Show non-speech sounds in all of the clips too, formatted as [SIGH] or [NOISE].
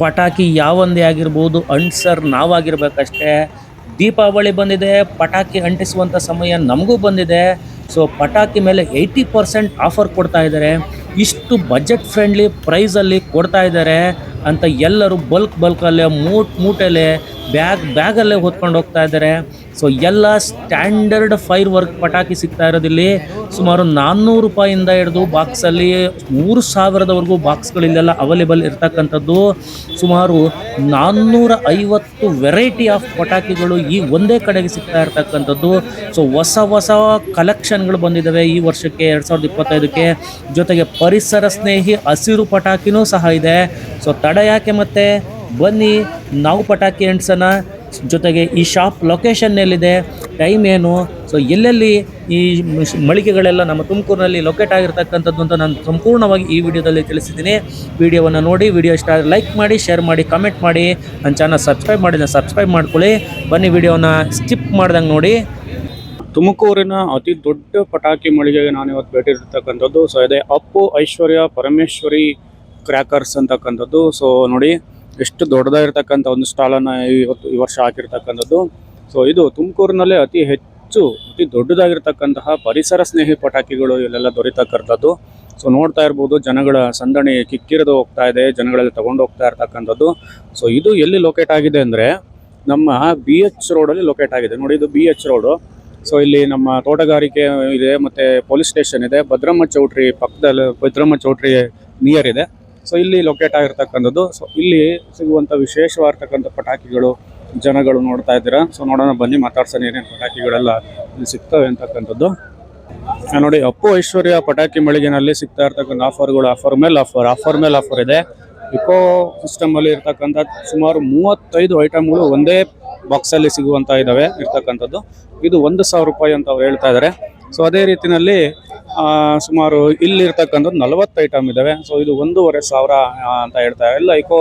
ಪಟಾಕಿ ಯಾವೊಂದೇ ಆಗಿರ್ಬೋದು ಅಂಟ್ಸರ್ ನಾವಾಗಿರ್ಬೇಕಷ್ಟೇ. ದೀಪಾವಳಿ ಬಂದಿದೆ, ಪಟಾಕಿ ಅಂಟಿಸುವಂಥ ಸಮಯ ನಮಗೂ ಬಂದಿದೆ. ಸೊ ಪಟಾಕಿ ಮೇಲೆ ಏಯ್ಟಿ ಪರ್ಸೆಂಟ್ ಆಫರ್ ಕೊಡ್ತಾ ಇದ್ದಾರೆ. ಇಷ್ಟು ಬಜೆಟ್ ಫ್ರೆಂಡ್ಲಿ ಪ್ರೈಸಲ್ಲಿ ಕೊಡ್ತಾ ಇದ್ದಾರೆ ಅಂತ ಎಲ್ಲರೂ ಬಲ್ಕ್ ಬಲ್ಕಲ್ಲೇ, ಮೂಟ್ ಮೂಟೆಲೆ, ಬ್ಯಾಗ್ ಬ್ಯಾಗಲ್ಲೇ ಹೊತ್ಕೊಂಡು ಹೋಗ್ತಾ ಇದ್ದಾರೆ. ಸೊ ಎಲ್ಲ ಸ್ಟ್ಯಾಂಡರ್ಡ್ ಫೈರ್ ವರ್ಕ್ ಪಟಾಕಿ ಸಿಗ್ತಾ ಇರೋದಿಲ್ಲಿ ಸುಮಾರು ನಾನ್ನೂರು ರೂಪಾಯಿಂದ ಹಿಡಿದು ಬಾಕ್ಸಲ್ಲಿ ಮೂರು ಸಾವಿರದವರೆಗೂ ಬಾಕ್ಸ್ಗಳಿಲ್ಲೆಲ್ಲ ಅವೈಲೇಬಲ್ ಇರ್ತಕ್ಕಂಥದ್ದು. ಸುಮಾರು ನಾನ್ನೂರ ಐವತ್ತು ವೆರೈಟಿ ಆಫ್ ಪಟಾಕಿಗಳು ಈ ಒಂದೇ ಕಡೆಗೆ ಸಿಗ್ತಾ ಇರ್ತಕ್ಕಂಥದ್ದು. ಸೊ ಹೊಸ ಹೊಸ ಕಲೆಕ್ಷನ್ಗಳು ಬಂದಿದ್ದಾವೆ ಈ ವರ್ಷಕ್ಕೆ ಎರಡು ಸಾವಿರದ ಇಪ್ಪತ್ತೈದಕ್ಕೆ. ಜೊತೆಗೆ ಪರಿಸರ ಸ್ನೇಹಿ ಹಸಿರು ಪಟಾಕಿನೂ ಸಹ ಇದೆ. ಸೊ ತಡ ಯಾಕೆ ಮತ್ತೆ? ಬನ್ನಿ, ನಾವು ಪಟಾಕಿ ಅಂಟ್ಸೋಣ ಜೊತೆಗೆ ಈ ಶಾಪ್ ಲೊಕೇಶನ್ ಎಲ್ಲಿದೆ ಟೈಮ್ ಏನು? ಸೊ ಎಲ್ಲೆಲ್ಲಿ ಈ ಮಳಿಗೆಗಳೆಲ್ಲ ನಮ್ಮ ತುಮಕೂರಿನಲ್ಲಿ ಲೊಕೇಟ್ ಆಗಿರ್ತಕ್ಕಂಥದ್ದು ಅಂತ ನಾನು ಸಂಪೂರ್ಣವಾಗಿ ಈ ವಿಡಿಯೋದಲ್ಲಿ ತಿಳಿಸಿದ್ದೀನಿ. ವಿಡಿಯೋವನ್ನು ನೋಡಿ, ವಿಡಿಯೋ ಇಷ್ಟ ಲೈಕ್ ಮಾಡಿ ಶೇರ್ ಮಾಡಿ ಕಮೆಂಟ್ ಮಾಡಿ. ನನ್ನ ಚಾನಲ್ ಸಬ್ಸ್ಕ್ರೈಬ್ ಮಾಡಿ ಸಬ್ಸ್ಕ್ರೈಬ್ ಮಾಡ್ಕೊಳ್ಳಿ. ಬನ್ನಿ ವಿಡಿಯೋನ ಸ್ಕಿಪ್ ಮಾಡ್ದಂಗೆ ನೋಡಿ. ತುಮಕೂರಿನ ಅತಿ ದೊಡ್ಡ ಪಟಾಕಿ ಮಳಿಗೆಗೆ ನಾನು ಇವತ್ತು ಭೇಟಿ ಇರ್ತಕ್ಕಂಥದ್ದು ಸೊ ಇದೆ ಅಪ್ಪು ಐಶ್ವರ್ಯ ಪರಮೇಶ್ವರಿ ಕ್ರ್ಯಾಕರ್ಸ್ ಅಂತಕ್ಕಂಥದ್ದು. ಸೊ ನೋಡಿ ಎಷ್ಟು ದೊಡ್ಡದಾಗಿರ್ತಕ್ಕಂಥ ಒಂದು ಸ್ಟಾಲನ್ನು ಇವತ್ತು ಈ ವರ್ಷ ಹಾಕಿರ್ತಕ್ಕಂಥದ್ದು. ಸೊ ಇದು ತುಮಕೂರಿನಲ್ಲೇ ಅತಿ ಹೆಚ್ಚು, ಅತಿ ದೊಡ್ಡದಾಗಿರ್ತಕ್ಕಂತಹ ಪರಿಸರ ಸ್ನೇಹಿ ಪಟಾಕಿಗಳು ಇಲ್ಲೆಲ್ಲ ದೊರೀತಕ್ಕಂಥದ್ದು. ಸೊ ನೋಡ್ತಾ ಇರ್ಬೋದು, ಜನಗಳ ಸಂದಣಿ ಕಿಕ್ಕಿರಿದು ಹೋಗ್ತಾ ಇದೆ, ಜನಗಳೆಲ್ಲ ತಗೊಂಡು ಹೋಗ್ತಾ ಇರ್ತಕ್ಕಂಥದ್ದು. ಸೊ ಇದು ಎಲ್ಲಿ ಲೊಕೇಟ್ ಆಗಿದೆ ಅಂದರೆ, ನಮ್ಮ ಬಿ ಎಚ್ ರೋಡಲ್ಲಿ ಲೊಕೇಟ್ ಆಗಿದೆ. ನೋಡಿ, ಇದು ಬಿ ಎಚ್ ರೋಡು ಸೊ ಇಲ್ಲಿ ನಮ್ಮ ತೋಟಗಾರಿಕೆ ಇದೆ, ಮತ್ತು ಪೊಲೀಸ್ ಸ್ಟೇಷನ್ ಇದೆ, ಭದ್ರಮ್ಮ ಚೌಟ್ರಿ ಪಕ್ಕದಲ್ಲಿ ಭದ್ರಮ್ಮ ಚೌಟ್ರಿ ನಿಯರ್ ಇದೆ. ಸೊ ಇಲ್ಲಿ ಲೊಕೇಟ್ ಆಗಿರ್ತಕ್ಕಂಥದ್ದು. ಸೊ ಇಲ್ಲಿ ಸಿಗುವಂಥ ವಿಶೇಷವಾಗಿರ್ತಕ್ಕಂಥ ಪಟಾಕಿಗಳು ಜನಗಳು ನೋಡ್ತಾ ಇದ್ದೀರಾ. ಸೊ ನೋಡೋಣ ಬನ್ನಿ ಮಾತಾಡ್ಸೋಣ ಏನೇನು ಪಟಾಕಿಗಳೆಲ್ಲ ಇಲ್ಲಿ ಸಿಗ್ತವೆ ಅಂತಕ್ಕಂಥದ್ದು. ನೋಡಿ ಅಪ್ಪು ಐಶ್ವರ್ಯ ಪಟಾಕಿ ಮಳಿಗೆನಲ್ಲಿ ಸಿಗ್ತಾ ಇರ್ತಕ್ಕಂಥ ಆಫರ್ಗಳು ಆಫರ್ ಮೇಲೆ ಆಫರ್ ಆಫರ್ ಮೇಲೆ ಆಫರ್ ಇದೆ. ಇಕೋ ಸಿಸ್ಟಮಲ್ಲಿ ಇರ್ತಕ್ಕಂಥ ಸುಮಾರು ಮೂವತ್ತೈದು ಐಟಮ್ಗಳು ಒಂದೇ ಬಾಕ್ಸಲ್ಲಿ ಸಿಗುವಂಥ ಇದ್ದಾವೆ ಇರ್ತಕ್ಕಂಥದ್ದು. ಇದು ಒಂದು ಸಾವಿರ ರೂಪಾಯಿ ಅಂತ ಅವ್ರು ಹೇಳ್ತಾ ಇದ್ದಾರೆ ಸೊ ಅದೇ ರೀತಿನಲ್ಲಿ ಆ, ಸುಮಾರು ಇಲ್ಲಿ ಇರ್ತಕ್ಕಂಥದ್ದು ನಲವತ್ತು ಐಟಮ್ ಇದ್ದಾವೆ ಸೊ ಇದು ಒಂದೂವರೆ ಸಾವಿರ ಅಂತ ಹೇಳ್ತಾರೆ ಎಲ್ಲ ಇಕೋ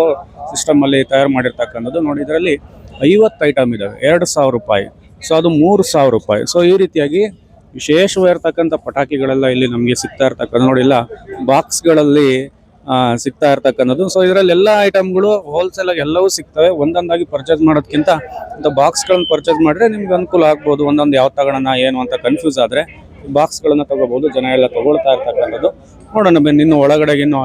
ಸಿಸ್ಟಮ್ ಅಲ್ಲಿ ತಯಾರು ಮಾಡಿರ್ತಕ್ಕಂಥದ್ದು. ನೋಡಿ, ಇದರಲ್ಲಿ ಐವತ್ತು ಐಟಮ್ ಇದಾವೆ. ಎರಡು ಸಾವಿರ ರೂಪಾಯಿ. ಸೊ ಅದು ಮೂರು ಸಾವಿರ ರೂಪಾಯಿ. ಸೊ ಈ ರೀತಿಯಾಗಿ ವಿಶೇಷವಾಗಿರ್ತಕ್ಕಂಥ ಪಟಾಕಿಗಳೆಲ್ಲ ಇಲ್ಲಿ ನಮಗೆ ಸಿಗ್ತಾ ಇರ್ತಕ್ಕಂಥ ನೋಡಿಲ್ಲ ಬಾಕ್ಸ್ಗಳಲ್ಲಿ ಸಿಗ್ತಾ ಇರ್ತಕ್ಕಂಥದ್ದು. ಸೊ ಇದರಲ್ಲಿ ಎಲ್ಲ ಐಟಮ್ಗಳು ಹೋಲ್ಸೇಲಾಗಿ ಎಲ್ಲವೂ ಸಿಗ್ತವೆ. ಒಂದೊಂದಾಗಿ ಪರ್ಚೇಸ್ ಮಾಡೋದಕ್ಕಿಂತ ಇಂಥ ಬಾಕ್ಸ್ಗಳನ್ನ ಪರ್ಚೇಸ್ ಮಾಡಿದ್ರೆ ನಿಮ್ಗೆ ಅನುಕೂಲ ಆಗ್ಬೋದು. ಒಂದೊಂದು ಯಾವ ತಗೋಣ ಏನು ಅಂತ ಕನ್ಫ್ಯೂಸ್ ಆದರೆ. ಬಾಕ್ಸ್ಗಳನ್ನ ತಗೋಬಹುದು, ಜನ ಎಲ್ಲ ತಗೊಳ್ತಾ ಇರ್ತಕ್ಕಂಥದ್ದು. ನೋಡೋಣ ಬನ್ನಿ, ಇನ್ನು ಒಳಗಡೆಗೆ ಇನ್ನು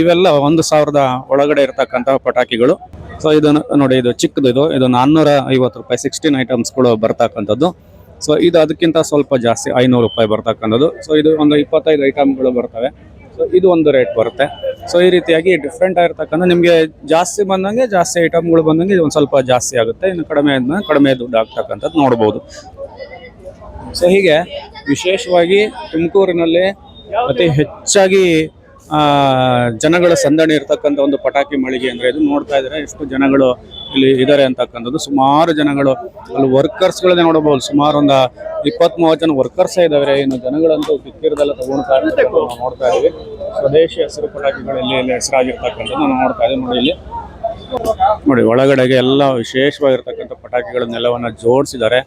ಇವೆಲ್ಲ ಒಂದು ಸಾವಿರದ ಒಳಗಡೆ ಇರತಕ್ಕಂಥ ಪಟಾಕಿಗಳು. ಸೊ ಇದು ನೋಡಿ, ಇದು ಚಿಕ್ಕದು ಇದು. ಇದು ನಾನ್ನೂರ ಐವತ್ತು ರೂಪಾಯಿ ಸಿಕ್ಸ್ಟೀನ್ ಐಟಮ್ಸ್ಗಳು ಬರ್ತಕ್ಕಂಥದ್ದು. ಸೊ ಇದು ಅದಕ್ಕಿಂತ ಸ್ವಲ್ಪ ಜಾಸ್ತಿ, ಐನೂರು ರೂಪಾಯಿ ಬರ್ತಕ್ಕಂಥದ್ದು. ಸೊ ಇದು ಒಂದು ಇಪ್ಪತ್ತೈದು ಐಟಮ್ಗಳು ಬರ್ತವೆ. ಸೊ ಇದು ಒಂದು ರೇಟ್ ಬರುತ್ತೆ. ಸೊ ಈ ರೀತಿಯಾಗಿ ಡಿಫ್ರೆಂಟ್ ಆಗಿರ್ತಕ್ಕಂಥ ನಿಮಗೆ ಜಾಸ್ತಿ ಬಂದಂಗೆ ಜಾಸ್ತಿ ಐಟಮ್ಗಳು ಬಂದಂಗೆ ಇದು ಒಂದು ಸ್ವಲ್ಪ ಜಾಸ್ತಿ ಆಗುತ್ತೆ. ಇನ್ನು ಕಡಿಮೆ ಕಡಿಮೆ ದುಡ್ಡು ಆಗ್ತಕ್ಕಂಥದ್ದು ನೋಡ್ಬೋದು. ಸೊ ಹೀಗೆ ವಿಶೇಷವಾಗಿ ತುಮಕೂರಿನಲ್ಲಿ ಅತಿ ಹೆಚ್ಚಾಗಿ ಜನಗಳ ಸಂದಣಿ ಇರ್ತಕ್ಕಂಥ ಒಂದು ಪಟಾಕಿ ಮಳಿಗೆ ಅಂದ್ರೆ ಇದು ನೋಡ್ತಾ ಇದ್ರೆ ಎಷ್ಟು ಜನಗಳು ಇಲ್ಲಿ ಇದ್ದಾರೆ ಅಂತಕ್ಕಂಥದ್ದು. ಸುಮಾರು ಜನಗಳು ಅಲ್ಲಿ ವರ್ಕರ್ಸ್ಗಳನ್ನೇ ನೋಡಬಹುದು. ಸುಮಾರು ಒಂದು ಇಪ್ಪತ್ತ್ ಮೂವತ್ತು ಜನ ವರ್ಕರ್ಸೇ ಇದಾವೆ. ಇನ್ನು ಜನಗಳಂತೂ ಕಿಕ್ಕಿರದೆಲ್ಲ ತಗೊಳ್ತಾ ನೋಡ್ತಾ ಇದೀವಿ ಸ್ವದೇಶಿ ಹಸಿರು ಪಟಾಕಿಗಳು ಇಲ್ಲಿ ಇಲ್ಲಿ ಹೆಸರಾಗಿರ್ತಕ್ಕಂಥದ್ದು ನಾವು ನೋಡ್ತಾ ಇದ್ದೀವಿ. ನೋಡಿ ಇಲ್ಲಿ. ನೋಡಿ, ಒಳಗಡೆಗೆ ಎಲ್ಲ ವಿಶೇಷವಾಗಿರ್ತಕ್ಕಂಥ ಪಟಾಕಿಗಳನ್ನೆಲ್ಲವನ್ನು ಜೋಡಿಸಿದ್ದಾರೆ.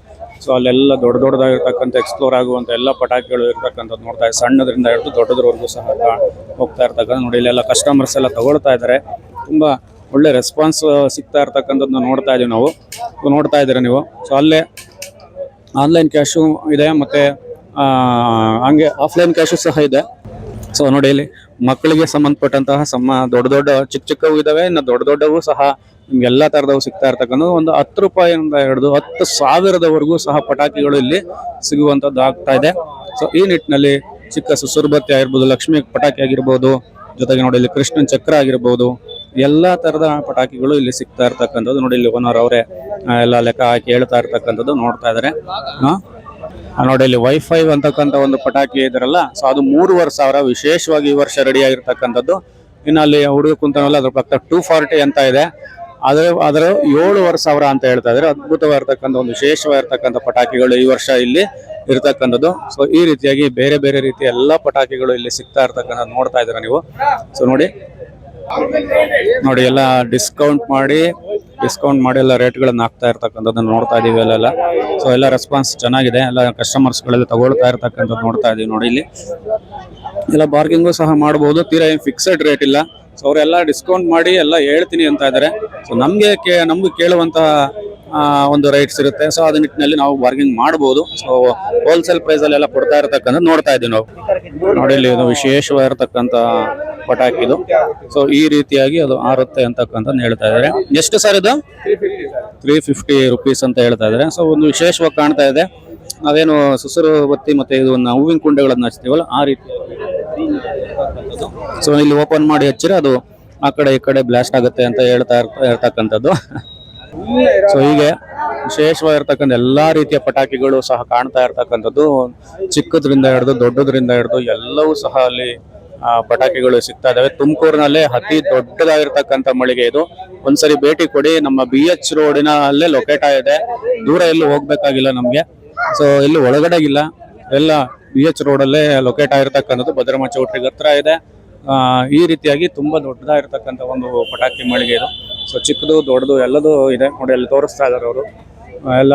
ಸೊ ಅಲ್ಲೆಲ್ಲ ದೊಡ್ಡ ದೊಡ್ಡದಾಗಿರ್ತಕ್ಕಂಥ ಎಕ್ಸ್ಪ್ಲೋರ್ ಆಗುವಂಥ ಎಲ್ಲ ಪಟಾಕಿಗಳು ಇರ್ತಕ್ಕಂಥದ್ದು ನೋಡ್ತಾ ಇದ್ದಾರೆ. ಸಣ್ಣದ್ರಿಂದ ಹಿಡಿದು ದೊಡ್ಡದ್ರವರೆಗೂ ಸಹ ಹೋಗ್ತಾ ಇರ್ತಕ್ಕಂಥ ನೋಡಿ, ಇಲ್ಲೆಲ್ಲ ಕಸ್ಟಮರ್ಸ್ ಎಲ್ಲ ತಗೊಳ್ತಾ ಇದ್ದಾರೆ. ತುಂಬ ಒಳ್ಳೆ ರೆಸ್ಪಾನ್ಸ್ ಸಿಗ್ತಾ ಇರ್ತಕ್ಕಂಥದ್ದನ್ನ ನೋಡ್ತಾ ಇದ್ದೀವಿ ನಾವು. ನೋಡ್ತಾ ಇದ್ದೀರಾ ನೀವು? ಸೊ ಅಲ್ಲೇ ಆನ್ಲೈನ್ ಕ್ಯಾಶು ಇದೆ ಮತ್ತು ಹಂಗೆ ಆಫ್ಲೈನ್ ಕ್ಯಾಶು ಸಹ ಇದೆ. ಸೊ ನೋಡಿ ಇಲ್ಲಿ ಮಕ್ಕಳಿಗೆ ಸಂಬಂಧಪಟ್ಟಂತಹ ಸಮ ದೊಡ್ಡ ದೊಡ್ಡ ಚಿಕ್ಕ ಚಿಕ್ಕವು ಇದ್ದಾವೆ ಇನ್ನು ದೊಡ್ಡ ದೊಡ್ಡವು ಸಹ ನಿಮ್ಗೆ ಎಲ್ಲಾ ತರದವು ಸಿಗ್ತಾ ಇರ್ತಕ್ಕಂಥ ಒಂದು ಹತ್ತು ರೂಪಾಯಿಂದ ಹಿಡಿದು ಹತ್ತು ಸಾವಿರದವರೆಗೂ ಸಹ ಪಟಾಕಿಗಳು ಇಲ್ಲಿ ಸಿಗುವಂತದ್ದು ಆಗ್ತಾ ಇದೆ. ಸೊ ಈ ನಿಟ್ಟಿನಲ್ಲಿ ಚಿಕ್ಕ ಸುಸುರ್ಬತ್ತಿ ಆಗಿರ್ಬೋದು, ಲಕ್ಷ್ಮಿ ಪಟಾಕಿ ಆಗಿರ್ಬೋದು, ಜೊತೆಗೆ ನೋಡಿ ಇಲ್ಲಿ ಕೃಷ್ಣನ್ ಚಕ್ರ ಆಗಿರ್ಬೋದು, ಎಲ್ಲಾ ತರದ ಪಟಾಕಿಗಳು ಇಲ್ಲಿ ಸಿಗ್ತಾ ಇರ್ತಕ್ಕಂಥದ್ದು. ನೋಡಿ ಇಲ್ಲಿ ಓನರ್ ಅವರೇ ಎಲ್ಲ ಲೆಕ್ಕ ಹಾಕಿ ಹೇಳ್ತಾ ಇರ್ತಕ್ಕಂಥದ್ದು ನೋಡ್ತಾ ಇದಾರೆ. ನೋಡಿ ಇಲ್ಲಿ ವೈಫೈ ಅಂತಕ್ಕಂಥ ಒಂದು ಪಟಾಕಿ ಇದ್ರಲ್ಲ. ಸೊ ಅದು ಮೂರುವರೆ ಸಾವಿರ, ವಿಶೇಷವಾಗಿ ಈ ವರ್ಷ ರೆಡಿ ಆಗಿರ್ತಕ್ಕಂಥದ್ದು. ಇನ್ನು ಅಲ್ಲಿ ಹುಡುಗ ಕುಂತನಲ್ಲ, ಅದ್ರ ಪಕ್ಕ ಟೂ ಫಾರ್ಟಿ ಅಂತ ಇದೆ. ಅದ್ರ ಅದರ ಏಳುವರೆ ಸಾವಿರ ಅಂತ ಹೇಳ್ತಾ ಇದ್ದಾರೆ ಅದ್ಭುತವಾಗಿರ್ತಕ್ಕಂಥ ಒಂದು ವಿಶೇಷವಾಗಿರ್ತಕ್ಕಂಥ ಪಟಾಕಿಗಳು ಈ ವರ್ಷ ಇಲ್ಲಿ ಇರತಕ್ಕಂಥದ್ದು. ಸೊ ಈ ರೀತಿಯಾಗಿ ಬೇರೆ ಬೇರೆ ರೀತಿಯ ಎಲ್ಲ ಪಟಾಕಿಗಳು ಇಲ್ಲಿ ಸಿಗ್ತಾ ಇರ್ತಕ್ಕಂಥ ನೋಡ್ತಾ ಇದ್ದೀರಾ ನೀವು? ಸೊ ನೋಡಿ. ನೋಡಿ, ಎಲ್ಲ ಡಿಸ್ಕೌಂಟ್ ಮಾಡಿ ಡಿಸ್ಕೌಂಟ್ ಮಾಡಿ ಎಲ್ಲ ರೇಟ್ಗಳನ್ನು ಹಾಕ್ತಾ ಇರ್ತಕ್ಕಂಥದ್ದನ್ನು ನೋಡ್ತಾ ಇದೀವಿ ಅಲ್ಲೆಲ್ಲ. ಸೊ ಎಲ್ಲ ರೆಸ್ಪಾನ್ಸ್ ಚೆನ್ನಾಗಿದೆ. ಎಲ್ಲ ಕಸ್ಟಮರ್ಸ್ಗಳೆಲ್ಲ ತಗೊಳ್ತಾ ಇರ್ತಕ್ಕಂಥದ್ದು ನೋಡ್ತಾ ಇದೀವಿ ನೋಡಿ ಇಲ್ಲಿ. ಎಲ್ಲ ಬಾರ್ಗಿಂಗು ಸಹ ಮಾಡ್ಬೋದು. ತೀರಾ ಏನು ಫಿಕ್ಸೆಡ್ ರೇಟ್ ಇಲ್ಲ. ಸೊ ಅವರೆಲ್ಲ ಡಿಸ್ಕೌಂಟ್ ಮಾಡಿ ಎಲ್ಲ ಹೇಳ್ತೀನಿ ಅಂತ ಇದ್ದಾರೆ ಸೊ ನಮಗೆ ಕೇ ನಮ್ಗೆ ಕೇಳುವಂತಹ ಒಂದು ರೈಟ್ಸ್ ಇರುತ್ತೆ. ಸೊ ಅದ ನಿಟ್ಟಿನಲ್ಲಿ ನಾವು ಬಾರ್ಗಿಂಗ್ ಮಾಡ್ಬೋದು. ಸೊ ಹೋಲ್ಸೇಲ್ ಪ್ರೈಸ್ ಅಲ್ಲಿ ಎಲ್ಲ ಕೊಡ್ತಾ ಇರತಕ್ಕಂಥ ನೋಡ್ತಾ ಇದ್ದೀವಿ ನಾವು. ನೋಡಿ ಇಲ್ಲಿ ಇದು ವಿಶೇಷವಾಗಿರ್ತಕ್ಕಂಥ ಪಟಾಕಿ ಇದು. ಸೊ ಈ ರೀತಿಯಾಗಿ ಅದು ಆರುತ್ತೆ ಅಂತಕ್ಕಂಥ ಹೇಳ್ತಾ ಇದ್ದಾರೆ. ಎಷ್ಟು ಸರ್ ಇದು? ತ್ರೀ ಫಿಫ್ಟಿ ರುಪೀಸ್ ಅಂತ ಹೇಳ್ತಾ ಇದ್ದಾರೆ. ಸೊ ಒಂದು ವಿಶೇಷವಾಗಿ ಕಾಣ್ತಾ ಇದೆ. ನಾವೇನು ಸುಸರು ಬತ್ತಿ ಮತ್ತೆ ಇದು ಒಂದು ಹೂವಿನ ಕುಂಡೆಗಳನ್ನು ಹಚ್ತೀವಲ್ಲ ಆ ರೀತಿ ಸೊ ಇಲ್ಲಿ ಓಪನ್ ಮಾಡಿ ಹಚ್ಚಿರ ಅದು ಆ ಕಡೆ ಈ ಕಡೆ ಬ್ಲಾಸ್ಟ್ ಆಗುತ್ತೆ ಅಂತ ಹೇಳ್ತಾ ಇರ್ತ- ಇರ್ತಕ್ಕಂಥದ್ದು ಸೊ ಹೀಗೆ ವಿಶೇಷವಾಗಿರ್ತಕ್ಕಂಥ ಎಲ್ಲಾ ರೀತಿಯ ಪಟಾಕಿಗಳು ಸಹ ಕಾಣ್ತಾ ಇರ್ತಕ್ಕಂಥದ್ದು. ಚಿಕ್ಕದ್ರಿಂದ ಹಿಡಿದು ದೊಡ್ಡದ್ರಿಂದ ಹಿಡಿದು ಎಲ್ಲವೂ ಸಹ ಅಲ್ಲಿ ಆ, ಪಟಾಕಿಗಳು ಸಿಗ್ತಾ ಇದಾವೆ. ತುಮಕೂರಿನಲ್ಲೇ ಅತಿ ದೊಡ್ಡದಾಗಿರ್ತಕ್ಕಂಥ ಮಳಿಗೆ ಇದು. ಒಂದ್ಸರಿ ಭೇಟಿ ಕೊಡಿ. ನಮ್ಮ ಬಿ ಎಚ್ ರೋಡಿನ ಅಲ್ಲೇ ಲೊಕೇಟ್ ಆಗಿದೆ. ದೂರ ಎಲ್ಲೂ ಹೋಗ್ಬೇಕಾಗಿಲ್ಲ ನಮ್ಗೆ. ಸೊ ಇಲ್ಲಿ ಒಳಗಡೆ ಇಲ್ಲ ಎಲ್ಲ ಬಿ ಎಚ್ ರೋಡಲ್ಲೇ ಲೊಕೇಟ್ ಆಗಿರ್ತಕ್ಕಂಥದ್ದು ಭದ್ರಮ್ಮ ಚೌಟ್ರಿಗೆ ಹತ್ರ ಇದೆ. ಈ ರೀತಿಯಾಗಿ ತುಂಬಾ ದೊಡ್ಡದಾಗಿರ್ತಕ್ಕಂಥ ಒಂದು ಪಟಾಕಿ ಮಳಿಗೆ ಇದು. ಸೊ ಚಿಕ್ಕದು, ದೊಡ್ಡದು ಎಲ್ಲದೂ ಇದೆ. ನೋಡಿ, ಅಲ್ಲಿ ತೋರಿಸ್ತಾ ಇದ್ದಾರೆ ಅವರು. ಎಲ್ಲ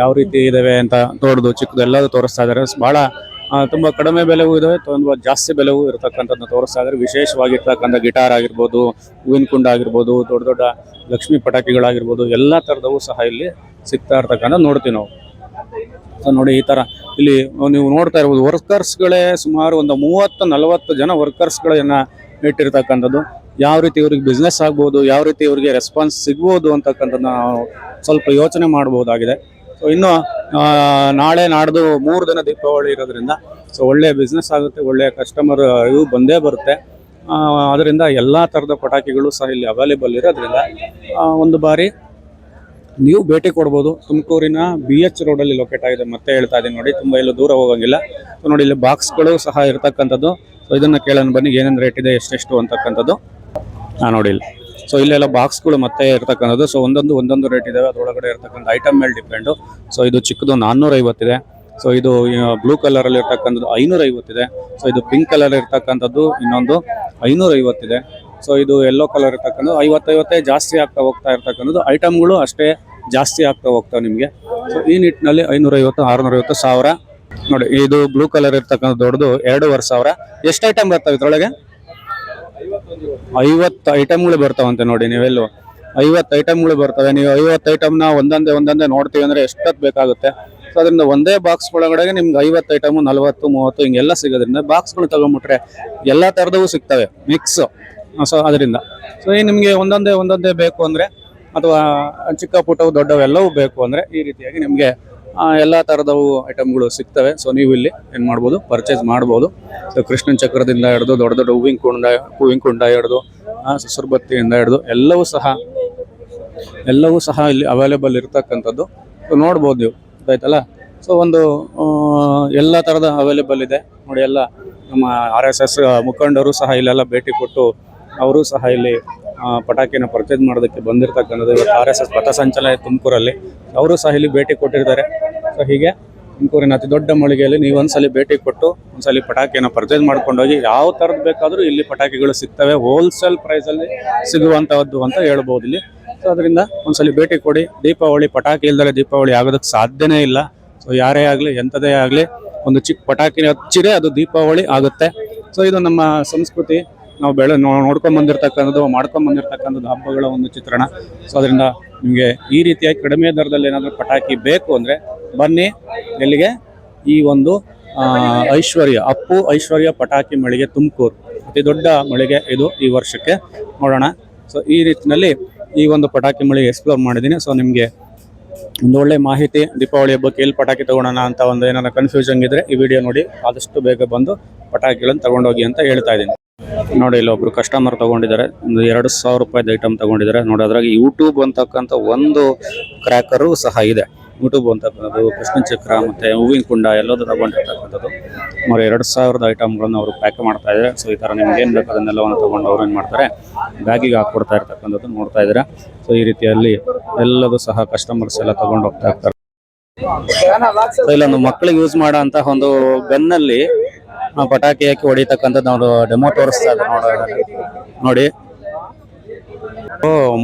ಯಾವ ರೀತಿ ಇದಾವೆ ಅಂತ ದೊಡ್ಡದು ಚಿಕ್ಕದು ಎಲ್ಲದೂ ತೋರಿಸ್ತಾ ಇದ್ದಾರೆ ತುಂಬ ತುಂಬಾ ಕಡಿಮೆ ಬೆಲೆಗೂ ಇದಾವೆ. ತುಂಬಾ ಜಾಸ್ತಿ ಬೆಲೆಗೂ ಇರತಕ್ಕಂಥದ್ದನ್ನ ತೋರಿಸ್ತಾ ಇದ್ದಾರೆ ವಿಶೇಷವಾಗಿರ್ತಕ್ಕಂಥ ಗಿಟಾರ್ ಆಗಿರ್ಬೋದು, ಹೂವಿನ ಕುಂಡ ಆಗಿರ್ಬೋದು, ದೊಡ್ಡ ದೊಡ್ಡ ಲಕ್ಷ್ಮಿ ಪಟಾಕಿಗಳಾಗಿರ್ಬೋದು, ಎಲ್ಲಾ ಥರದವು ಸಹ ಇಲ್ಲಿ ಸಿಗ್ತಾ ಇರ್ತಕ್ಕಂಥ ನೋಡ್ತೀವಿ ನಾವು. ಸೊ ನೋಡಿ ಈ ತರ ಇಲ್ಲಿ ನೀವು ನೋಡ್ತಾ ಇರ್ಬೋದು ವರ್ಕರ್ಸ್ಗಳೇ ಸುಮಾರು ಒಂದು ಮೂವತ್ತು, ನಲವತ್ತು ಜನ ವರ್ಕರ್ಸ್ಗಳನ್ನ ಇಟ್ಟಿರ್ತಕ್ಕಂಥದ್ದು. ಯಾವ ರೀತಿ ಇವ್ರಿಗೆ ಬಿಸ್ನೆಸ್ ಆಗ್ಬೋದು, ಯಾವ ರೀತಿ ಇವ್ರಿಗೆ ರೆಸ್ಪಾನ್ಸ್ ಸಿಗ್ಬೋದು ಅಂತಕ್ಕಂಥದ್ದು ನಾವು ಸ್ವಲ್ಪ ಯೋಚನೆ ಮಾಡ್ಬೋದಾಗಿದೆ. ಸೊ ಇನ್ನು ನಾಳೆ ನಾಡ್ದು ಮೂರು ದಿನ ದೀಪಾವಳಿ ಇರೋದ್ರಿಂದ ಸೊ ಒಳ್ಳೆ ಬಿಸ್ನೆಸ್ ಆಗುತ್ತೆ, ಒಳ್ಳೆ ಕಸ್ಟಮರ್ ಇವು ಬಂದೇ ಬರುತ್ತೆ. ಅದರಿಂದ ಎಲ್ಲ ತರದ ಪಟಾಕಿಗಳು ಸಹ ಇಲ್ಲಿ ಅವೈಲೇಬಲ್ ಇರೋದ್ರಿಂದ ಒಂದು ಬಾರಿ ನೀವು ಭೇಟಿ ಕೊಡ್ಬೋದು. ತುಮಕೂರಿನ ಬಿ ಎಚ್ ರೋಡಲ್ಲಿ ಲೊಕೇಟ್ ಆಗಿದೆ ಮತ್ತೆ ಹೇಳ್ತಾ ಇದ್ದೀನಿ ನೋಡಿ, ತುಂಬ ಎಲ್ಲೂ ದೂರ ಹೋಗೋಂಗಿಲ್ಲ. ಸೊ ನೋಡಿ, ಇಲ್ಲಿ ಬಾಕ್ಸ್ಗಳು ಸಹ ಇರತಕ್ಕಂಥದ್ದು. ಸೊ ಇದನ್ನು ಕೇಳೋಣ ಬನ್ನಿ, ಏನೇನು ರೇಟ್ ಇದೆ, ಎಷ್ಟೆಷ್ಟು ಅಂತಕ್ಕಂಥದ್ದು. ಹಾಂ ನೋಡಿ ಇಲ್ಲಿ. ಸೊ ಇಲ್ಲೆಲ್ಲ ಬಾಕ್ಸ್ಗಳು ಮತ್ತೆ ಇರ್ತಕ್ಕಂಥದ್ದು. ಸೊ ಒಂದೊಂದು ಒಂದೊಂದು ರೇಟ್ ಇದಾವೆ. ಅದರೊಳಗಡೆ ಇರ್ತಕ್ಕಂಥ ಐಟಮ್ ಮೇಲೆ ಡಿಪೆಂಡು ಸೊ ಇದು ಚಿಕ್ಕದು ನಾನ್ನೂರೈವತ್ತಿದೆ ಸೊ ಇದು ಬ್ಲೂ ಕಲರಲ್ಲಿ ಇರ್ತಕ್ಕಂಥದ್ದು ಐನೂರ ಐವತ್ತಿದೆ ಸೊ ಇದು ಪಿಂಕ್ ಕಲರ್ ಇರ್ತಕ್ಕಂಥದ್ದು ಇನ್ನೊಂದು ಐನೂರ ಐವತ್ತಿದೆ ಸೊ ಇದು ಯೆಲ್ಲೋ ಕಲರ್ ಇರ್ತಕ್ಕಂಥದ್ದು. ಐವತ್ತೈವತ್ತೇ ಜಾಸ್ತಿ ಆಗ್ತಾ ಹೋಗ್ತಾ ಇರ್ತಕ್ಕಂಥದ್ದು. ಐಟಮ್ಗಳು ಅಷ್ಟೇ ಜಾಸ್ತಿ ಆಗ್ತಾ ಹೋಗ್ತಾವೆ ನಿಮಗೆ. ಸೊ ಈ ನಿಟ್ಟಿನಲ್ಲಿ ಐನೂರೈವತ್ತು, ಆರುನೂರೈವತ್ತು ಸಾವಿರ. ನೋಡಿ, ಇದು ಬ್ಲೂ ಕಲರ್ ಇರ್ತಕ್ಕಂಥ ದೊಡ್ಡದು, ಎರಡೂವರೆ ಸಾವಿರ. ಎಷ್ಟು ಐಟಮ್ ಬರ್ತವೆ ಇದ್ರೊಳಗೆ? ಐವತ್ತು ಐಟಮ್ಗಳು ಬರ್ತಾವಂತೆ ನೋಡಿ ನೀವೆಲ್ಲೂ. ಐವತ್ತು ಐಟಮ್ಗಳು ಬರ್ತವೆ. ನೀವು ಐವತ್ತು ಐಟಮ್ನ ಒಂದೊಂದೇ ಒಂದೊಂದೇ ನೋಡ್ತೀವಿ ಅಂದರೆ ಎಷ್ಟೊತ್ತು ಬೇಕಾಗುತ್ತೆ? ಸೊ ಅದರಿಂದ ಒಂದೇ ಬಾಕ್ಸ್ ಒಳಗಡೆಗೆ ನಿಮ್ಗೆ ಐವತ್ತು ಐಟಮು ನಲವತ್ತು, ಮೂವತ್ತು ಹಿಂಗೆಲ್ಲ ಸಿಗೋದ್ರಿಂದ ಬಾಕ್ಸ್ಗಳು ತಗೊಂಬಿಟ್ರೆ ಎಲ್ಲ ಥರದವು ಸಿಗ್ತವೆ. ಮಿಕ್ಸ್ ಸೊ ಅದರಿಂದ. ಸೊ ಈ ನಿಮಗೆ ಒಂದೊಂದೇ ಒಂದೊಂದೇ ಬೇಕು ಅಂದರೆ, ಅಥವಾ ಚಿಕ್ಕ ಪುಟ್ಟವು, ದೊಡ್ಡವು ಎಲ್ಲವೂ ಬೇಕು ಅಂದರೆ ಈ ರೀತಿಯಾಗಿ ನಿಮಗೆ ಎಲ್ಲ ಥರದವು ಐಟಮ್ಗಳು ಸಿಗ್ತವೆ. ಸೊ ನೀವು ಇಲ್ಲಿ ಏನು ಮಾಡ್ಬೋದು? ಪರ್ಚೇಸ್ ಮಾಡ್ಬೋದು. ಸೊ ಕೃಷ್ಣನ್ ಚಕ್ರದಿಂದ ಹಿಡಿದು, ದೊಡ್ಡ ದೊಡ್ಡ ಹೂವಿನ ಕುಂಡ ಹೂವಿನ ಕುಂಡ ಹಿಡಿದು ಸುಸುರ್ಬತ್ತಿಯಿಂದ ಹಿಡಿದು, ಎಲ್ಲವೂ ಸಹ ಎಲ್ಲವೂ ಸಹ ಇಲ್ಲಿ ಅವೈಲೇಬಲ್ ಇರ್ತಕ್ಕಂಥದ್ದು. ಸೊ ನೋಡ್ಬೋದು ನೀವು. ಗೊತ್ತಾಯ್ತಲ್ಲ? ಸೊ ಒಂದು ಎಲ್ಲ ಥರದ ಅವೈಲೇಬಲ್ ಇದೆ. ನೋಡಿ, ಎಲ್ಲ ನಮ್ಮ ಆರ್ ಎಸ್ ಎಸ್ ಮುಖಂಡರು ಸಹ ಇಲ್ಲೆಲ್ಲ ಭೇಟಿ ಕೊಟ್ಟು ಅವರು ಸಹ ಇಲ್ಲಿ ಪಟಾಕಿನ ಪರ್ಚೇಸ್ ಮಾಡೋದಕ್ಕೆ ಬಂದಿರತಕ್ಕಂಥದ್ದು. ಇವತ್ತು ಆರ್ ಎಸ್ ಎಸ್ ಪಥಸಂಚಲನ ತುಮಕೂರಲ್ಲಿ ಅವರು ಸಹ ಇಲ್ಲಿ ಭೇಟಿ ಕೊಟ್ಟಿರ್ತಾರೆ ಸೊ ಹೀಗೆ ತುಮಕೂರಿನ ಅತಿ ದೊಡ್ಡ ಮಳಿಗೆಯಲ್ಲಿ ನೀವು ಒಂದ್ಸಲಿ ಭೇಟಿ ಕೊಟ್ಟು, ಒಂದ್ಸಲಿ ಪಟಾಕಿಯನ್ನು ಪರ್ಚೇಸ್ ಮಾಡ್ಕೊಂಡೋಗಿ ಯಾವ ಥರದ್ದು ಬೇಕಾದರೂ ಇಲ್ಲಿ ಪಟಾಕಿಗಳು ಸಿಗ್ತವೆ. ಹೋಲ್ಸೇಲ್ ಪ್ರೈಸಲ್ಲಿ ಸಿಗುವಂಥದ್ದು ಅಂತ ಹೇಳ್ಬೋದು ಇಲ್ಲಿ. ಸೊ ಅದರಿಂದ ಒಂದ್ಸಲಿ ಭೇಟಿ ಕೊಡಿ. ದೀಪಾವಳಿ, ಪಟಾಕಿ ಇಲ್ದಲೆ ದೀಪಾವಳಿ ಆಗೋದಕ್ಕೆ ಸಾಧ್ಯನೇ ಇಲ್ಲ. ಸೊ ಯಾರೇ ಆಗಲಿ, ಎಂಥದೇ ಆಗಲಿ, ಒಂದು ಚಿಕ್ಕ ಪಟಾಕಿನ ಹಚ್ಚಿದ್ರೆ ಅದು ದೀಪಾವಳಿ ಆಗುತ್ತೆ. ಸೊ ಇದು ನಮ್ಮ ಸಂಸ್ಕೃತಿ. ನಾವು ಬೆಳೆ ನೋಡ್ಕೊಂಡ್ ಬಂದಿರತಕ್ಕಂಥದ್ದು, ಮಾಡ್ಕೊಂಡ್ ಬಂದಿರತಕ್ಕಂಥದ್ದು ಹಬ್ಬಗಳ ಒಂದು ಚಿತ್ರಣ. ಸೊ ಅದರಿಂದ ನಿಮಗೆ ಈ ರೀತಿಯಾಗಿ ಕಡಿಮೆ ದರದಲ್ಲಿ ಏನಾದರೂ ಪಟಾಕಿ ಬೇಕು ಅಂದರೆ ಬನ್ನಿ, ಎಲ್ಲಿಗೆ? ಈ ಒಂದು ಐಶ್ವರ್ಯ, ಅಪ್ಪು ಐಶ್ವರ್ಯ ಪಟಾಕಿ ಮಳಿಗೆ ತುಮಕೂರು. ಅತಿ ದೊಡ್ಡ ಮಳಿಗೆ ಇದು ಈ ವರ್ಷಕ್ಕೆ. ನೋಡೋಣ. ಸೊ ಈ ರೀತಿಯಲ್ಲಿ ಈ ಒಂದು ಪಟಾಕಿ ಮಳಿಗೆ ಎಕ್ಸ್ಪ್ಲೋರ್ ಮಾಡಿದ್ದೀನಿ. ಸೊ ನಿಮಗೆ ಒಂದು ಒಳ್ಳೆ ಮಾಹಿತಿ, ದೀಪಾವಳಿ ಹಬ್ಬಕ್ಕೆ ಎಲ್ಲಿ ಪಟಾಕಿ ತಗೊಳ್ಳೋಣ ಅಂತ ಒಂದು ಏನಾರ ಕನ್ಫ್ಯೂಷನ್ ಇದ್ದರೆ ಈ ವಿಡಿಯೋ ನೋಡಿ, ಆದಷ್ಟು ಬೇಗ ಬಂದು ಪಟಾಕಿಗಳನ್ನು ತಗೊಂಡೋಗಿ ಅಂತ ಹೇಳ್ತಾ ಇದ್ದೀನಿ. ನೋಡಿ, ಇಲ್ಲಿ ಒಬ್ರು ಕಸ್ಟಮರ್ ತಗೊಂಡಿದ್ದಾರೆ. ಒಂದು ಎರಡು ಸಾವಿರ ರೂಪಾಯಿದ ಐಟಮ್ ತಗೊಂಡಿದ್ದಾರೆ. ನೋಡಿ, ಅದ್ರಾಗ ಯೂಟ್ಯೂಬ್ ಅಂತಕ್ಕಂಥ ಒಂದು ಕ್ರ್ಯಾಕರು ಸಹ ಇದೆ. ಯೂಟ್ಯೂಬ್ ಅಂತಕ್ಕಂಥದ್ದು, ಕೃಷ್ಣ ಚಕ್ರ ಮತ್ತೆ ಹೂವಿನ ಕುಂಡ ಎಲ್ಲದ ತಗೊಂಡಿರ್ತಕ್ಕಂಥದ್ದು. ಸುಮಾರು ಎರಡು ಸಾವಿರದ ಐಟಮ್ಗಳನ್ನು ಅವರು ಪ್ಯಾಕ್ ಮಾಡ್ತಾ ಇದ್ದಾರೆ. ಸೊ ಈ ಥರ ನಿಮ್ಗೆ ಏನು ಬೇಕು ಅದನ್ನೆಲ್ಲವನ್ನು ತೊಗೊಂಡು ಅವ್ರು ಏನು ಮಾಡ್ತಾರೆ? ಬ್ಯಾಗಿಗೆ ಹಾಕ್ಕೊಡ್ತಾ ಇರ್ತಕ್ಕಂಥದ್ದು ನೋಡ್ತಾ ಇದ್ದಾರೆ. ಸೊ ಈ ರೀತಿಯಲ್ಲಿ ಎಲ್ಲದೂ ಸಹ ಕಸ್ಟಮರ್ಸ್ ಎಲ್ಲ ತೊಗೊಂಡು ಹೋಗ್ತಾ ಇರ್ತಾರೆ. ಇಲ್ಲೊಂದು ಮಕ್ಕಳಿಗೆ ಯೂಸ್ ಮಾಡೋ ಅಂತ ಒಂದು ಗನ್ನಲ್ಲಿ ಪಟಾಕಿ ಹಾಕಿ ಹೊಡಿತಕ್ಕಂಥದ್ದು ನಾವು ಡೆಮೋ ತೋರಿಸ್ತಾ ಇದ್ದಾರೆ ನೋಡ.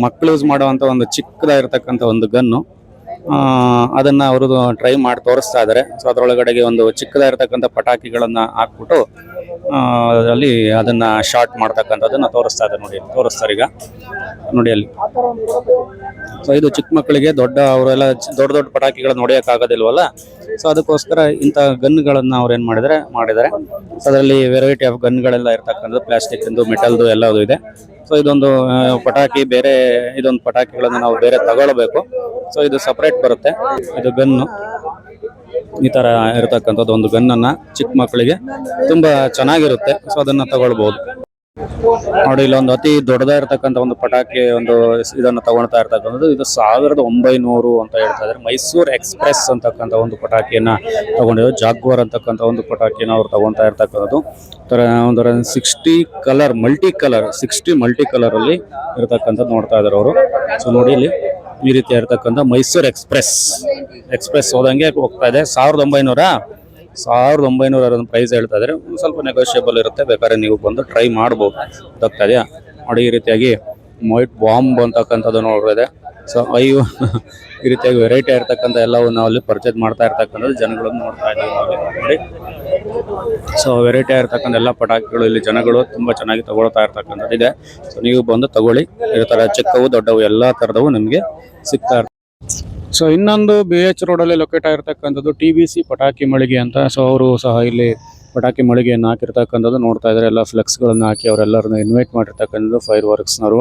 ಮಕ್ಕಳು ಯೂಸ್ ಮಾಡುವಂತ ಒಂದು ಚಿಕ್ಕದಾಗಿರ್ತಕ್ಕಂಥ ಒಂದು ಗನ್ನು ಅದನ್ನ ಅವರು ಟ್ರೈ ಮಾಡಿ ತೋರಿಸ್ತಾ ಇದ್ದಾರೆ. ಸೊ ಅದರೊಳಗಡೆಗೆ ಒಂದು ಚಿಕ್ಕದಾಗಿರ್ತಕ್ಕಂಥ ಪಟಾಕಿಗಳನ್ನ ಹಾಕ್ಬಿಟ್ಟು ಅಲ್ಲಿ ಅದನ್ನ ಶಾರ್ಟ್ ಮಾಡ್ತಕ್ಕಂಥದ್ದನ್ನು ತೋರಿಸ್ತಾ ಇದೆ ನೋಡಿ, ತೋರಿಸ್ತಾರೆ ಈಗ. ನೋಡಿ ಅಲ್ಲಿ. ಸೊ ಇದು ಚಿಕ್ಕ ಮಕ್ಕಳಿಗೆ ದೊಡ್ಡ ಅವರೆಲ್ಲ ದೊಡ್ಡ ದೊಡ್ಡ ಪಟಾಕಿಗಳನ್ನ ಹೊಡೆಯಕ್ ಆಗೋದಿಲ್ವಲ್ಲ ಸೊ ಅದಕ್ಕೋಸ್ಕರ ಇಂಥ ಗನ್ಗಳನ್ನ ಅವ್ರು ಏನ್ ಮಾಡಿದರೆ ಮಾಡಿದ್ದಾರೆ ಅದರಲ್ಲಿ ವೆರೈಟಿ ಆಫ್ ಗನ್ಗಳೆಲ್ಲ ಇರ್ತಕ್ಕಂಥದ್ದು ಪ್ಲಾಸ್ಟಿಕ್ ಇಂದು ಮೆಟಲ್ದು ಎಲ್ಲದು ಇದೆ. ಸೊ ಇದೊಂದು ಪಟಾಕಿ, ಬೇರೆ, ಇದೊಂದು ಪಟಾಕಿಗಳನ್ನು ನಾವು ಬೇರೆ ತಗೊಳ್ಬೇಕು. ಸೊ ಇದು ಸಪ್ರೇಟ್ ಬರುತ್ತೆ. ಇದು ಗನ್ನು. ಈ ಥರ ಇರತಕ್ಕಂಥದ್ದು ಒಂದು ಗನ್ನನ್ನು ಚಿಕ್ಕ ಮಕ್ಕಳಿಗೆ ತುಂಬಾ ಚೆನ್ನಾಗಿರುತ್ತೆ. ಸೊ ಅದನ್ನ ತಗೊಳ್ಬೋದು. ನೋಡಿ, ಇಲ್ಲೊಂದು ಒಂದು ಅತಿ ದೊಡ್ಡದಾಗಿರ್ತಕ್ಕಂಥ ಒಂದು ಪಟಾಕಿ ಒಂದು ಇದನ್ನ ತಗೊಳ್ತಾ ಇರ್ತಕ್ಕಂಥದ್ದು. ಇದು ಸಾವಿರದ ಒಂಬೈನೂರು ಅಂತ ಹೇಳ್ತಾ ಇದ್ದಾರೆ. ಮೈಸೂರು ಎಕ್ಸ್ಪ್ರೆಸ್ ಅಂತಕ್ಕಂಥ ಒಂದು ಪಟಾಕಿಯನ್ನ ತಗೊಂಡಿರೋ ಜಾಗ್ವಾರ್ ಅಂತಕ್ಕಂಥ ಒಂದು ಪಟಾಕಿನ ಅವ್ರು ತಗೊಂತಾ ಇರ್ತಕ್ಕಂಥದ್ದು. ತರ ಒಂದರ sixty colour multi colour sixty multi colour ಅಲ್ಲಿ ಇರತಕ್ಕಂಥದ್ದು ನೋಡ್ತಾ ಇದ್ದಾರೆ ಅವರು. ಸೊ ನೋಡಿ ಇಲ್ಲಿ ಈ ರೀತಿ ಇರ್ತಕ್ಕಂಥ ಮೈಸೂರು ಎಕ್ಸ್ಪ್ರೆಸ್. ಎಕ್ಸ್ಪ್ರೆಸ್ ಹೋದಂಗೆ ಹೋಗ್ತಾ ಇದೆ. ಸಾವಿರದ ಒಂಬೈನೂರ ಸಾವಿರದ ಒಂಬೈನೂರ ಪ್ರೈಸ್ ಹೇಳ್ತಾ ಇದ್ದಾರೆ. ಸ್ವಲ್ಪ ನೆಗೋಷಿಯೇಬಲ್ ಇರುತ್ತೆ. ಬೇಕಾದ್ರೆ ನೀವು ಬಂದು ಟ್ರೈ ಮಾಡ್ಬೋದು. ಗೊತ್ತಾಗ್ತಾ ಇದೆಯಾ? ನೋಡಿ ಈ ರೀತಿಯಾಗಿ ಮೈಟ್ ಬಾಂಬ್ ಅಂತಕ್ಕಂಥದ್ದು ನೋಡಿದೆ ಸೊ ಐವ್ [LAUGHS] ಈ ರೀತಿಯಾಗಿ ವೆರೈಟಿ ಇರ್ತಕ್ಕಂಥ ಎಲ್ಲವೂ ಅಲ್ಲಿ ಪರ್ಚೇಸ್ ಮಾಡ್ತಾ ಇರ್ತಕ್ಕಂಥದ್ದು ಜನಗಳನ್ನು ನೋಡ್ತಾ ಇದ್ದೀವಿ. ಸೊ ವೆರೈಟಿ ಆಗಿರ್ತಕ್ಕಂಥ ಎಲ್ಲ ಪಟಾಕಿಗಳು ಇಲ್ಲಿ ಜನಗಳು ತುಂಬಾ ಚೆನ್ನಾಗಿ ತಗೊಳ್ತಾ ಇರ್ತಕ್ಕಂಥದ್ದು ಇದೆ. ಸೊ ನೀವು ಬಂದು ತಗೊಳ್ಳಿ. ಈ ಥರ ಚಿಕ್ಕವು, ದೊಡ್ಡವು ಎಲ್ಲಾ ಥರದವು ನಿಮಗೆ ಸಿಗ್ತಾ ಇರ್ತವೆ ಸೊ ಇನ್ನೊಂದು ಬಿ ಎಚ್ ರೋಡಲ್ಲಿ ಲೊಕೇಟ್ ಆಗಿರ್ತಕ್ಕಂಥದ್ದು ಟಿ ಬಿ ಸಿ ಪಟಾಕಿ ಮಳಿಗೆ ಅಂತ. ಸೊ ಅವರು ಸಹ ಇಲ್ಲಿ ಪಟಾಕಿ ಮಳಿಗೆಯನ್ನು ಹಾಕಿರ್ತಕ್ಕಂಥದ್ದು ನೋಡ್ತಾ ಇದ್ದಾರೆ ಎಲ್ಲ ಫ್ಲೆಕ್ಸ್ಗಳನ್ನು ಹಾಕಿ ಅವರೆಲ್ಲರನ್ನು ಇನ್ವೈಟ್ ಮಾಡಿರ್ತಕ್ಕಂಥದ್ದು ಫೈರ್ ವರ್ಕ್ಸ್ನವರು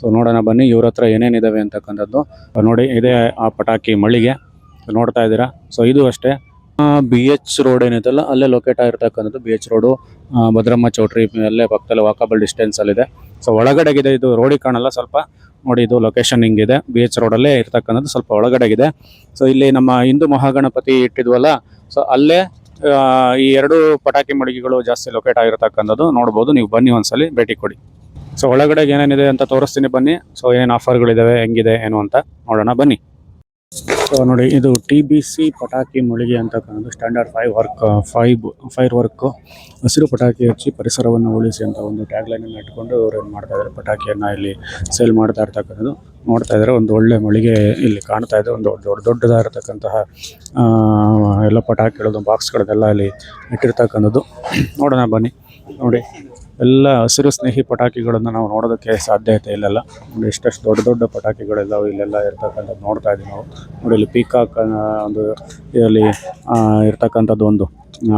ಸೊ ನೋಡೋಣ ಬನ್ನಿ ಇವ್ರ ಹತ್ರ ಏನೇನಿದಾವೆ ಅಂತಕ್ಕಂಥದ್ದು. ನೋಡಿ ಇದೇ ಆ ಪಟಾಕಿ ಮಳಿಗೆ. ನೋಡ್ತಾ ಇದ್ದೀರಾ? ಸೊ ಇದು ಅಷ್ಟೇ. ಬಿ ಎಚ್ ರೋಡ್ ಏನಿದೆಲ್ಲ ಅಲ್ಲೇ ಲೊಕೇಟ್ ಆಗಿರ್ತಕ್ಕಂಥದ್ದು B H road Bhadramma Choultry ಅಲ್ಲೇ ಪಕ್ಕದಲ್ಲಿ ವಾಕಬಲ್ ಡಿಸ್ಟೆನ್ಸಲ್ಲಿದೆ ಸೊ ಒಳಗಡೆಗಿದೆ ಇದು ರೋಡಿಗೆ ಕಾಣಲ್ಲ ಸ್ವಲ್ಪ. ನೋಡಿ ಇದು ಲೊಕೇಶನ್ ಹಿಂಗಿದೆ. ಬಿ ಎಚ್ ರೋಡಲ್ಲೇ ಇರ್ತಕ್ಕಂಥದ್ದು ಸ್ವಲ್ಪ ಒಳಗಡೆಗಿದೆ. ಸೊ ಇಲ್ಲಿ ನಮ್ಮ ಹಿಂದೂ ಮಹಾಗಣಪತಿ ಇಟ್ಟಿದ್ವಲ್ಲ ಸೊ ಅಲ್ಲೇ ಈ ಎರಡು ಪಟಾಕಿ ಮಡಿಗೆಗಳು ಜಾಸ್ತಿ ಲೊಕೇಟ್ ಆಗಿರತಕ್ಕಂಥದ್ದು ನೋಡ್ಬೋದು. ನೀವು ಬನ್ನಿ ಒಂದ್ಸಲಿ, ಭೇಟಿ ಕೊಡಿ. ಸೊ ಒಳಗಡೆ ಏನೇನಿದೆ ಅಂತ ತೋರಿಸ್ತೀನಿ ಬನ್ನಿ. ಸೊ ಏನೇನು ಆಫರ್ಗಳಿದಾವೆ ಹೆಂಗಿದೆ, ಏನು ಅಂತ ನೋಡೋಣ. ಬನ್ನಿ. ಸೊ ನೋಡಿ, ಇದು ಟಿ ಬಿ ಸಿ ಪಟಾಕಿ ಮಳಿಗೆ ಅಂತಕ್ಕಂಥದ್ದು standard five work five fire work ಹಸಿರು ಪಟಾಕಿ ಹಚ್ಚಿ ಪರಿಸರವನ್ನು ಉಳಿಸಿ ಅಂತ ಒಂದು ಟ್ಯಾಗ್ಲೈನ್ ಅನ್ನು ಇಟ್ಕೊಂಡು ಅವ್ರು ಏನು ಮಾಡ್ತಾ ಇದ್ದಾರೆ ಪಟಾಕಿಯನ್ನ ಇಲ್ಲಿ ಸೇಲ್ ಮಾಡ್ತಾ ಇರ್ತಕ್ಕಂಥದ್ದು. ನೋಡ್ತಾ ಇದ್ದಾರೆ ಒಂದು ಒಳ್ಳೆ ಮಳಿಗೆ ಇಲ್ಲಿ ಕಾಣ್ತಾ ಇದೆ. ಒಂದು ದೊಡ್ಡ ದೊಡ್ಡದಾಗಿರ್ತಕ್ಕಂತಹ ಎಲ್ಲ ಪಟಾಕಿಗಳದ್ದು ಬಾಕ್ಸ್ಗಳದೆಲ್ಲ ಇಲ್ಲಿ ಇಟ್ಟಿರ್ತಕ್ಕಂಥದ್ದು. ನೋಡೋಣ ಬನ್ನಿ. ನೋಡಿ. ಎಲ್ಲ ಹಸಿರು ಸ್ನೇಹಿ ಪಟಾಕಿಗಳನ್ನು ನಾವು ನೋಡೋದಕ್ಕೆ ಸಾಧ್ಯತೆ ಇಲ್ಲೆಲ್ಲ. ನೋಡಿ ಎಷ್ಟೆಷ್ಟು ದೊಡ್ಡ ದೊಡ್ಡ ಪಟಾಕಿಗಳೆಲ್ಲ ಇಲ್ಲೆಲ್ಲ ಇರ್ತಕ್ಕಂಥದ್ದು ನೋಡ್ತಾ ಇದ್ದೀವಿ ನಾವು. ನೋಡಿ, ಇಲ್ಲಿ ಪೀಕಾಕ್ ಒಂದು ಇದರಲ್ಲಿ ಇರ್ತಕ್ಕಂಥದ್ದು ಒಂದು,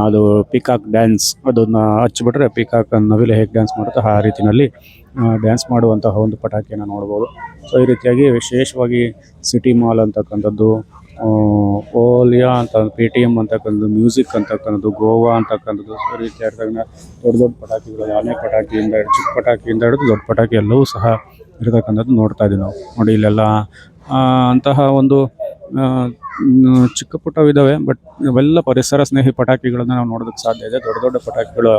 ಅದು ಪೀಕಾಕ್ ಡ್ಯಾನ್ಸ್ ಅದನ್ನ ಹಚ್ಚಿಬಿಟ್ರೆ ಪೀಕಾಕ್ ನವಿಲೆ ಹೇಗೆ ಡ್ಯಾನ್ಸ್ ಮಾಡುತ್ತೋ ಆ ರೀತಿಯಲ್ಲಿ ಡ್ಯಾನ್ಸ್ ಮಾಡುವಂತಹ ಒಂದು ಪಟಾಕಿಯನ್ನು ನೋಡ್ಬೋದು. ಸೊ, ಈ ರೀತಿಯಾಗಿ ವಿಶೇಷವಾಗಿ ಸಿಟಿ ಮಾಲ್ ಅಂತಕ್ಕಂಥದ್ದು ಓಲಿಯಾ ಅಂತ ಪೇ ಟಿ ಎಂ ಅಂತಕ್ಕಂಥದ್ದು ಮ್ಯೂಸಿಕ್ ಅಂತಕ್ಕಂಥದ್ದು ಗೋವಾ ಅಂತಕ್ಕಂಥದ್ದು ರೀತಿ ಇರ್ತಕ್ಕಂಥ ದೊಡ್ಡ ದೊಡ್ಡ ಪಟಾಕಿಗಳು ಆನೆ ಪಟಾಕಿಯಿಂದ ಹಿಡಿದು, ಚಿಕ್ಕ ಪಟಾಕಿಯಿಂದ ಹಿಡಿದು ದೊಡ್ಡ ಪಟಾಕಿ ಎಲ್ಲವೂ ಸಹ ಇರತಕ್ಕಂಥದ್ದು ನೋಡ್ತಾ ಇದ್ದೀವಿ ನಾವು. ನೋಡಿ ಇಲ್ಲೆಲ್ಲ ಅಂತಹ ಒಂದು ಚಿಕ್ಕ ಪುಟ್ಟವಿದ್ದಾವೆ ಬಟ್ ಇವೆಲ್ಲ ಪರಿಸರ ಸ್ನೇಹಿ ಪಟಾಕಿಗಳನ್ನು ನಾವು ನೋಡೋದಕ್ಕೆ ಸಾಧ್ಯ ಇದೆ. ದೊಡ್ಡ ದೊಡ್ಡ ಪಟಾಕಿಗಳು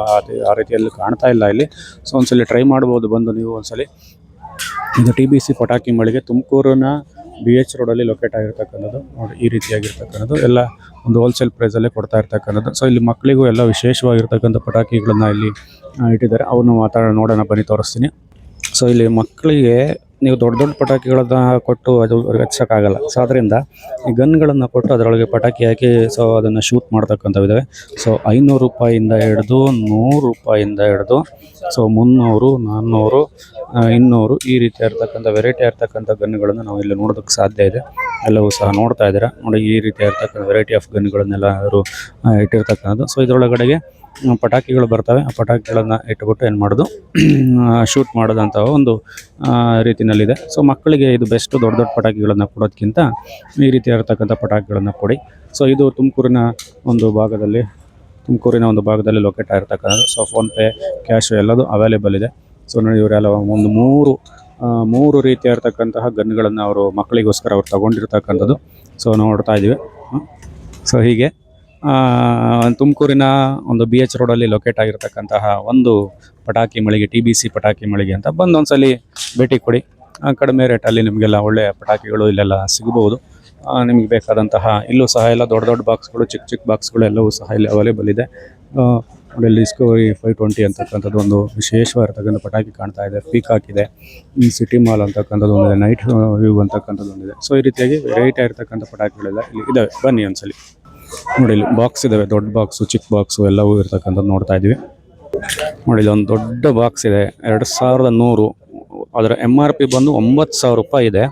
ಆ ರೀತಿಯಲ್ಲಿ ಕಾಣ್ತಾ ಇಲ್ಲ ಇಲ್ಲಿ. ಸೊ, ಒಂದ್ಸಲಿ ಟ್ರೈ ಮಾಡ್ಬೋದು ಬಂದು ನೀವು ಒಂದ್ಸಲಿ. ಇದು ಟಿ ಬಿ ಸಿ ಪಟಾಕಿ ಮಳಿಗೆ ತುಮಕೂರಿನ ಬಿ ಎಚ್ ರೋಡಲ್ಲಿ ಲೊಕೇಟ್ ಆಗಿರ್ತಕ್ಕಂಥದ್ದು, ನೋಡಿ, ಈ ರೀತಿಯಾಗಿರ್ತಕ್ಕಂಥದ್ದು, ಎಲ್ಲ ಒಂದು ಹೋಲ್ಸೇಲ್ ಪ್ರೈಸಲ್ಲೇ ಕೊಡ್ತಾ ಇರ್ತಕ್ಕಂಥದ್ದು. ಸೊ ಇಲ್ಲಿ ಮಕ್ಕಳಿಗೂ ಎಲ್ಲ ವಿಶೇಷವಾಗಿರ್ತಕ್ಕಂಥ ಪಟಾಕಿಗಳನ್ನ ಇಲ್ಲಿ ಇಟ್ಟಿದ್ದಾರೆ. ಅವನು ಮಾತಾಡೋಣ, ನೋಡೋಣ, ಬನ್ನಿ, ತೋರಿಸ್ತೀನಿ. ಸೊ ಇಲ್ಲಿ ಮಕ್ಕಳಿಗೆ ನೀವು ದೊಡ್ಡ ದೊಡ್ಡ ಪಟಾಕಿಗಳನ್ನು ಕೊಟ್ಟು ಅದು ಹಚ್ಚಕ್ಕಾಗಲ್ಲ ಸೊ ಅದರಿಂದ ಈ ಗನ್ಗಳನ್ನು ಕೊಟ್ಟು ಅದರೊಳಗೆ ಪಟಾಕಿ ಹಾಕಿ ಸೊ ಅದನ್ನು ಶೂಟ್ ಮಾಡ್ತಕ್ಕಂಥವಿದ್ದಾವೆ ಸೊ ಐನೂರು ರೂಪಾಯಿಂದ ಹಿಡಿದು ನೂರು ರೂಪಾಯಿಂದ ಹಿಡಿದು ಸೊ ಮುನ್ನೂರು, ನಾನ್ನೂರು ಇನ್ನೂರು ಈ ರೀತಿ ಇರ್ತಕ್ಕಂಥ ವೆರೈಟಿ ಇರ್ತಕ್ಕಂಥ ಗನ್ಗಳನ್ನು ನಾವು ಇಲ್ಲಿ ನೋಡೋದಕ್ಕೆ ಸಾಧ್ಯ ಇದೆ. ಎಲ್ಲವೂ ಸಹ ನೋಡ್ತಾ ಇದ್ದೀರಾ. ನೋಡಿ ಈ ರೀತಿ ಇರ್ತಕ್ಕಂಥ ವೆರೈಟಿ ಆಫ್ ಗನ್ಗಳನ್ನೆಲ್ಲ ಅವರು ಇಟ್ಟಿರ್ತಕ್ಕಂಥದ್ದು. ಸೊ ಇದರೊಳಗಡೆಗೆ ಪಟಾಕಿಗಳು ಬರ್ತವೆ. ಆ ಪಟಾಕಿಗಳನ್ನು ಇಟ್ಬಿಟ್ಟು ಏನು ಮಾಡೋದು? ಶೂಟ್ ಮಾಡೋದಂಥ ಒಂದು ರೀತಿಯಲ್ಲಿದೆ ಸೊ ಮಕ್ಕಳಿಗೆ ಇದು ಬೆಸ್ಟ್ ದೊಡ್ಡ ದೊಡ್ಡ ಪಟಾಕಿಗಳನ್ನು ಕೊಡೋದಕ್ಕಿಂತ ಈ ರೀತಿ ಇರತಕ್ಕಂಥ ಪಟಾಕಿಗಳನ್ನು ಕೊಡಿ. ಸೊ ಇದು ತುಮಕೂರಿನ ಒಂದು ಭಾಗದಲ್ಲಿ, ತುಮಕೂರಿನ ಒಂದು ಭಾಗದಲ್ಲಿ ಲೊಕೇಟ್ ಆಗಿರ್ತಕ್ಕಂಥದ್ದು. ಸೊ ಫೋನ್ಪೇ ಕ್ಯಾಶ್ ಎಲ್ಲದು ಅವೈಲೇಬಲ್ ಇದೆ. ಸೊ ನೋಡಿ, ಇವರೆಲ್ಲ ಒಂದು ಮೂರು ಮೂರು ರೀತಿಯ ಇರತಕ್ಕಂತಹ ಗನ್ಗಳನ್ನು ಅವರು ಮಕ್ಕಳಿಗೋಸ್ಕರ ಅವ್ರು ತಗೊಂಡಿರ್ತಕ್ಕಂಥದ್ದು. ಸೊ ನೋಡ್ತಾ ಇದ್ದೀವಿ ಸೊ ಹೀಗೆ. ತುಮಕೂರಿನ ಒಂದು ಬಿ ಎಚ್ ರೋಡಲ್ಲಿ ಲೊಕೇಟ್ ಆಗಿರ್ತಕ್ಕಂತಹ ಒಂದು ಪಟಾಕಿ ಮಳಿಗೆ ಟಿ ಬಿ ಸಿ ಪಟಾಕಿ ಮಳಿಗೆ ಅಂತ ಬಂದು ಒಂದ್ಸಲಿ ಭೇಟಿ ಕೊಡಿ. ಕಡಿಮೆ ರೇಟಲ್ಲಿ ನಿಮಗೆಲ್ಲ ಒಳ್ಳೆಯ ಪಟಾಕಿಗಳು ಇಲ್ಲೆಲ್ಲ ಸಿಗಬಹುದು. ನಿಮಗೆ ಬೇಕಾದಂತಹ ಇಲ್ಲೂ ಸಹ ಎಲ್ಲ ದೊಡ್ಡ ದೊಡ್ಡ ಬಾಕ್ಸ್ಗಳು ಚಿಕ್ಕ ಚಿಕ್ಕ ಬಾಕ್ಸ್ಗಳು ಎಲ್ಲವೂ ಸಹ ಇಲ್ಲಿ ಅವೈಲೇಬಲ್ ಇದೆ. ಅಲ್ಲಿ ಡಿಸ್ಕವರಿ ಫೈವ್ ಟ್ವೆಂಟಿ ಅಂತಕ್ಕಂಥದ್ದು ಒಂದು ವಿಶೇಷವಾಗಿರ್ತಕ್ಕಂಥ ಪಟಾಕಿ ಕಾಣ್ತಾ ಇದೆ. ಪೀಕಾಕ್ ಇದೆ. ಸಿಟಿ ಮಾಲ್ ಅಂತಕ್ಕಂಥದ್ದು ಒಂದಿದೆ. ನೈಟ್ ವ್ಯೂ ಅಂತಕ್ಕಂಥದ್ದು ಒಂದಿದೆ. ಸೊ ಈ ರೀತಿಯಾಗಿ ವೆರೈಟಿ ಆಗಿರ್ತಕ್ಕಂಥ ಪಟಾಕಿಗಳೆಲ್ಲ ಇಲ್ಲಿ ಇದಾವೆ. ಬನ್ನಿ ಒಂದ್ಸಲಿ. ನೋಡಿ, ಇಲ್ಲಿ ಬಾಕ್ಸ್ ಇದಾವೆ, ದೊಡ್ಡ ಬಾಕ್ಸು ಚಿಕ್ಕ ಬಾಕ್ಸು ಎಲ್ಲವೂ ಇರ್ತಕ್ಕಂಥದ್ದು ನೋಡ್ತಾ ಇದ್ದೀವಿ. ನೋಡಿ ಇಲ್ಲಿ ಒಂದು ದೊಡ್ಡ ಬಾಕ್ಸ್ ಇದೆ, ಎರಡು ಸಾವಿರದ ನೂರು. ಅದರ ಎಂ ಆರ್ ಪಿ ಬಂದು ಒಂಬತ್ತು ಸಾವಿರ ರೂಪಾಯಿ ಇದೆ.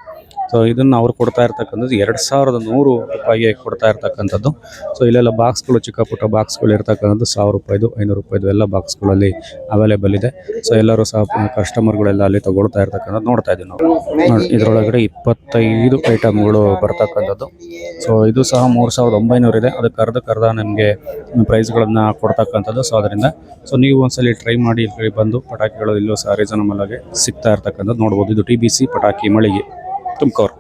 ಸೊ ಇದನ್ನು ಅವ್ರು ಕೊಡ್ತಾ ಇರ್ತಕ್ಕಂಥದ್ದು ಎರಡು ಸಾವಿರದ ನೂರು ರೂಪಾಯಿಗೆ ಕೊಡ್ತಾ ಇರ್ತಕ್ಕಂಥದ್ದು. ಸೊ ಇಲ್ಲೆಲ್ಲ ಬಾಕ್ಸ್ಗಳು ಚಿಕ್ಕ ಪುಟ್ಟ ಬಾಕ್ಸ್ಗಳು ಇರ್ತಕ್ಕಂಥದ್ದು ಸಾವಿರ ರೂಪಾಯಿದು, ಐನೂರು ರೂಪಾಯಿದು ಎಲ್ಲ ಬಾಕ್ಸ್ಗಳಲ್ಲಿ ಅವೈಲೇಬಲ್ ಇದೆ. ಸೊ ಎಲ್ಲರೂ ಸಹ ಕಸ್ಟಮರ್ಗಳೆಲ್ಲ ಅಲ್ಲಿ ತಗೊಳ್ತಾ ಇರ್ತಕ್ಕಂಥದ್ದು ನೋಡ್ತಾ ಇದ್ದೀವಿ ನಾವು. ಇದರೊಳಗಡೆ ಇಪ್ಪತ್ತೈದು ಐಟಮ್ಗಳು ಬರ್ತಕ್ಕಂಥದ್ದು. ಸೊ ಇದು ಸಹ ಮೂರು ಸಾವಿರದ ಒಂಬೈನೂರು ಇದೆ. ಅದಕ್ಕೆ ಕರ್ದ ನಮಗೆ ಪ್ರೈಸ್ಗಳನ್ನು ಕೊಡ್ತಕ್ಕಂಥದ್ದು. ಸೊ ಅದರಿಂದ ಸೊ ನೀವು ಒಂದ್ಸಲಿ ಟ್ರೈ ಮಾಡಿ ಬಂದು ಪಟಾಕಿಗಳು ಇಲ್ಲೂ ಸಹ ರೀಸನಬಲ್ ಆಗಿ ಸಿಗ್ತಾ ಇರ್ತಕ್ಕಂಥದ್ದು ನೋಡ್ಬೋದು. ಇದು ಟಿ ಬಿ ಸಿ ಪಟಾಕಿ ಮಳಿಗೆ. ತುಮಕೂರು